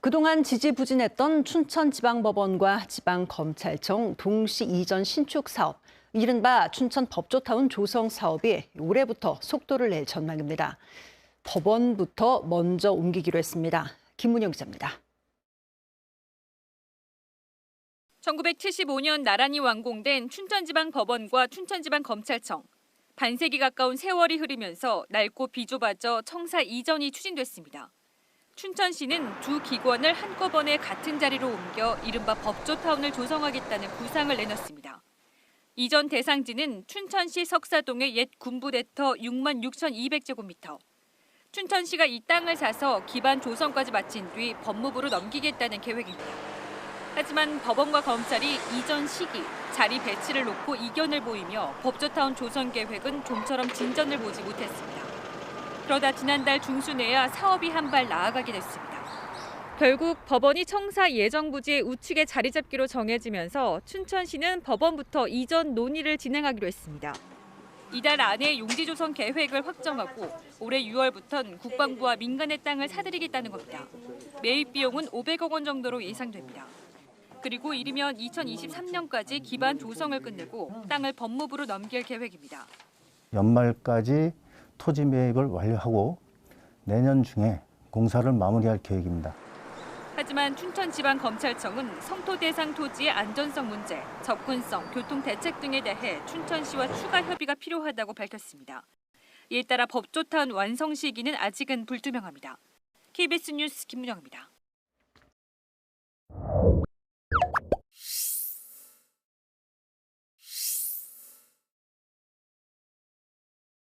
그동안 지지부진했던 춘천지방법원과 지방검찰청 동시 이전 신축 사업, 이른바 춘천 법조타운 조성 사업이 올해부터 속도를 낼 전망입니다. 법원부터 먼저 옮기기로 했습니다. 김문영 기자입니다. 1975년 나란히 완공된 춘천지방법원과 춘천지방검찰청. 반세기 가까운 세월이 흐르면서 낡고 비좁아져 청사 이전이 추진됐습니다. 춘천시는 두 기관을 한꺼번에 같은 자리로 옮겨 이른바 법조타운을 조성하겠다는 구상을 내놨습니다. 이전 대상지는 춘천시 석사동의 옛 군부대터 6만 6,200제곱미터. 춘천시가 이 땅을 사서 기반 조성까지 마친 뒤 법무부로 넘기겠다는 계획입니다. 하지만 법원과 검찰이 이전 시기, 자리 배치를 놓고 이견을 보이며 법조타운 조성 계획은 좀처럼 진전을 보지 못했습니다. 그러다 지난달 중순에야 사업이 한 발 나아가게 됐습니다. 결국 법원이 청사 예정 부지의 우측에 자리 잡기로 정해지면서 춘천시는 법원부터 이전 논의를 진행하기로 했습니다. 이달 안에 용지 조성 계획을 확정하고 올해 6월부터는 국방부와 민간의 땅을 사들이겠다는 겁니다. 매입 비용은 500억 원 정도로 예상됩니다. 그리고 이르면 2023년까지 기반 조성을 끝내고 땅을 법무부로 넘길 계획입니다. 연말까지 토지 매입을 완료하고 내년 중에 공사를 마무리할 계획입니다. 하지만 춘천지방검찰청은 성토 대상 토지의 안전성 문제, 접근성, 교통 대책 등에 대해 춘천시와 추가 협의가 필요하다고 밝혔습니다. 이에 따라 법조타운 완성 시기는 아직은 불투명합니다. KBS 뉴스 김문영입니다.